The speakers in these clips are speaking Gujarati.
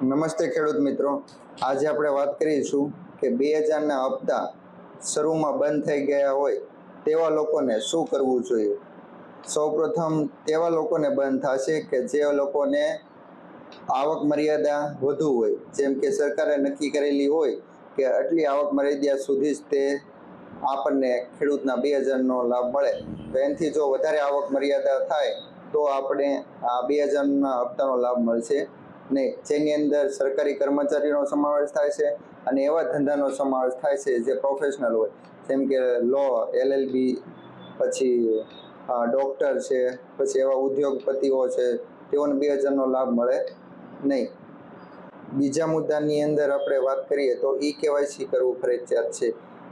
નમસ્તે ખેડૂત મિત્રો. આજે આપણે વાત કરીશું કે બે હજારના હપ્તા શરૂમાં બંધ થઈ ગયા હોય તેવા લોકોને શું કરવું જોઈએ? સૌપ્રથમ તેવા લોકોને બંધ થશે કે જે લોકોને આવક મર્યાદા વધુ હોય, જેમ કે સરકારે નક્કી કરેલી હોય કે આટલી આવક મર્યાદા સુધી જ તે આપણને ખેડૂતના બે હજારનો લાભ મળે. તો એનાથી જો વધારે આવક મર્યાદા થાય તો આપણે આ બે હજારના હપ્તાનો લાભ મળશે. નહીં જેની અંદર સરકારી કર્મચારીનો સમાવેશ થાય છે અને એવા ધંધાનો સમાવેશ થાય છે જે પ્રોફેશનલ હોય. જેમ કે લો એલએલબી પછી ડૉક્ટર છે, પછી એવા ઉદ્યોગપતિઓ છે, તેઓને બે હજારનો લાભ મળે નહીં. બીજા મુદ્દાની અંદર આપણે વાત કરીએ તો ઈ કેવાયસી કરવું ફરજિયાત છે.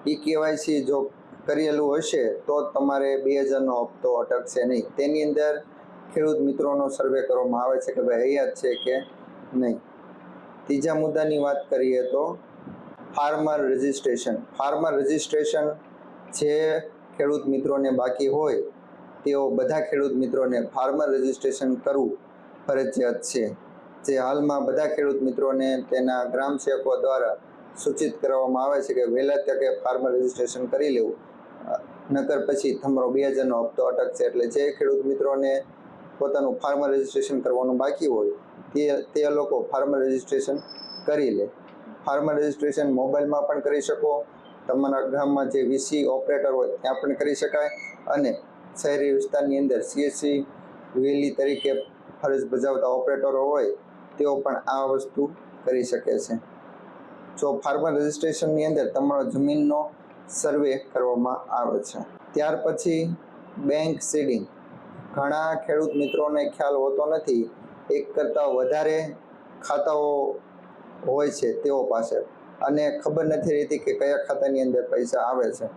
ઈ કેવાયસી જો કરેલું હશે તો તમારે બે હજારનો હપ્તો અટકશે નહીં. તેની અંદર ખેડૂત મિત્રોનો સર્વે કરવામાં આવે છે કે ભાઈ હયાત છે કે નહીં. ત્રીજા મુદ્દાની વાત કરીએ તો ફાર્મર રજિસ્ટ્રેશન ફાર્મર રજિસ્ટ્રેશન જે ખેડૂત મિત્રોને બાકી હોય, તેઓ બધા ખેડૂત મિત્રોને ફાર્મર રજિસ્ટ્રેશન કરવું ફરજિયાત છે. જે હાલમાં બધા ખેડૂત મિત્રોને તેના ગ્રામ સેવકો દ્વારા સૂચિત કરવામાં આવે છે કે વહેલા તકે ફાર્મર રજિસ્ટ્રેશન કરી લેવું. નકર પછી તમારો બે હજારનો હપ્તો અટકશે. એટલે જે ખેડૂત મિત્રોને પોતાનું ફાર્મર રજિસ્ટ્રેશન કરવાનું બાકી હોય તે તે લોકો ફાર્મર રજિસ્ટ્રેશન કરી લે. ફાર્મર રજિસ્ટ્રેશન મોબાઈલમાં પણ કરી શકો. તમારા ગામમાં જે વીસી ઓપરેટર હોય ત્યાં પણ કરી શકાય. અને શહેરી વિસ્તારની અંદર સીએસસી વેલી તરીકે ફરજ બજાવતા ઓપરેટરો હોય તેઓ પણ આ વસ્તુ કરી શકે છે. જો ફાર્મર રજિસ્ટ્રેશનની અંદર તમારો જમીનનો સર્વે કરવામાં આવે છે. ત્યાર પછી બેંક સીડિંગ ઘણા ખેડૂત મિત્રોને ખ્યાલ હોતો નથી એક કરતાં વધારે ખાતાઓ હોય છે તેઓ પાસે. અને ખબર નથી રહેતી કે કયા ખાતાની અંદર પૈસા આવે છે.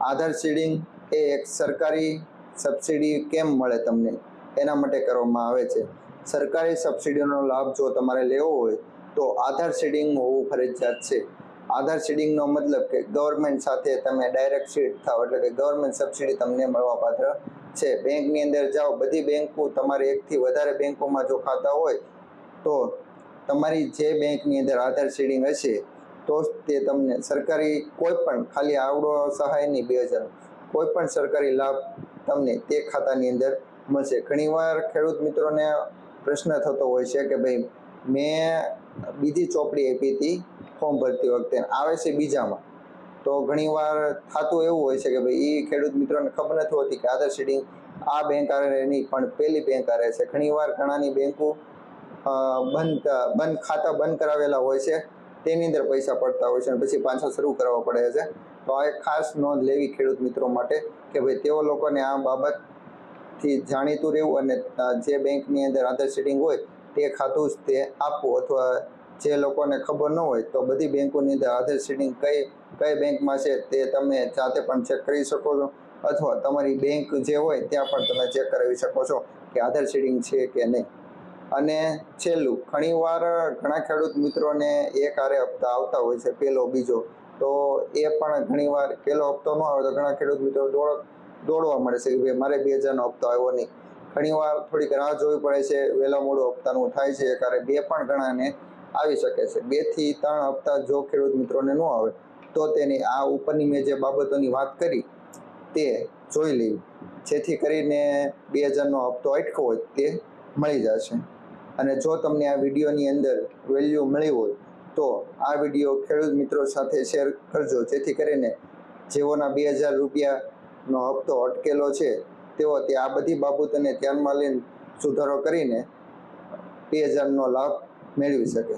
આધાર સીડિંગ એ એક સરકારી સબસિડી કેમ મળે તમને? એના માટે કરવામાં આવે છે. સરકારી સબસિડીનો લાભ જો તમારે લેવો હોય તો આધાર સીડિંગ હોવું ફરજિયાત છે. આધાર સીડિંગનો મતલબ કે ગવર્મેન્ટ સાથે તમે ડાયરેક્ટ સીડ થાવ એટલે કે ગવર્મેન્ટ સબસિડી તમને મળવાપાત્ર છે. બેંકની અંદર જાઓ, બધી બેંકો તમારે એકથી વધારે બેંકોમાં જો ખાતા હોય, તો તમારી જે બેંકની અંદર આધાર સીડિંગ હશે, તો તે તમને સરકારી કોઈ પણ ખાલી આવડો સહાયની બે હજાર. કોઈ પણ સરકારી લાભ તમને તે ખાતાની અંદર મળશે. ઘણીવાર ખેડૂત મિત્રોને પ્રશ્ન થતો હોય છે કે ભાઈ, મેં બીજી ચોપડી આપી હતી ફોર્મ ભરતી વખતે આવે છે બીજામાં. તો ઘણીવાર થતું એવું હોય છે કે ભાઈ એ ખેડૂત મિત્રોને ખબર નથી હોતી કે આધાર સીડિંગ આ બેંક આરે નહીં પણ પેલી બેંક આરે છે. ઘણીવાર ઘણાની બેંકો બંધ બંધ ખાતા બંધ કરાવેલા હોય છે. તેની અંદર પૈસા પડતા હોય છે અને પછી પાછા શરૂ કરવા પડે છે. તો આ એક ખાસ નોંધ લેવી ખેડૂત મિત્રો માટે કે ભાઈ તેઓ લોકોને આ બાબતથી જાણીતું રહેવું અને જે બેંકની અંદર આધાર સીડિંગ હોય તે ખાતું જ તે આપવું અથવા જે લોકોને ખબર ન હોય તો બધી બેંકોની અંદર આધાર સીડિંગ કઈ કઈ બેંકમાં છે તે તમે જાતે પણ ચેક કરી શકો છો. અથવા તમારી બેંક જે હોય ત્યાં પણ તમે ચેક કરાવી શકો છો કે આધાર સીડિંગ છે કે નહીં. અને છેલ્લું, ઘણીવાર ઘણા ખેડૂત મિત્રોને એક આરે હપ્તા આવતા હોય છે પહેલો બીજો. તો એ પણ ઘણીવાર પહેલો હપ્તો ન આવે તો ઘણા ખેડૂત મિત્રો દોડ, દોડવા મળે છે કે ભાઈ મારે બે હજારનો હપ્તો આવ્યો નહીં. ઘણીવાર થોડીક રાહ જોવી પડે છે વહેલા મોડું હપ્તાનું થાય છે, એકારે બે પણ ઘણાને આવી શકે છે. બેથી ત્રણ હપ્તા જો ખેડૂત મિત્રોને ન આવે, તો તેની આ ઉપરની મેં જે બાબતોની વાત કરી, તે જોઈ લેવી જેથી કરીને બે હજારનો હપ્તો અટકો હોય, તે મળી જશે. અને જો તમને આ વિડીયોની અંદર વેલ્યુ મળી હોય, તો આ વીડિયો ખેડૂત મિત્રો સાથે શેર કરજો. જેથી કરીને જેઓના બે હજાર રૂપિયાનો હપ્તો અટકેલો છે, તેઓ તે આ બધી બાબતોને ધ્યાનમાં લઈને સુધારો કરીને બે હજારનો લાભ મેળવી શકે.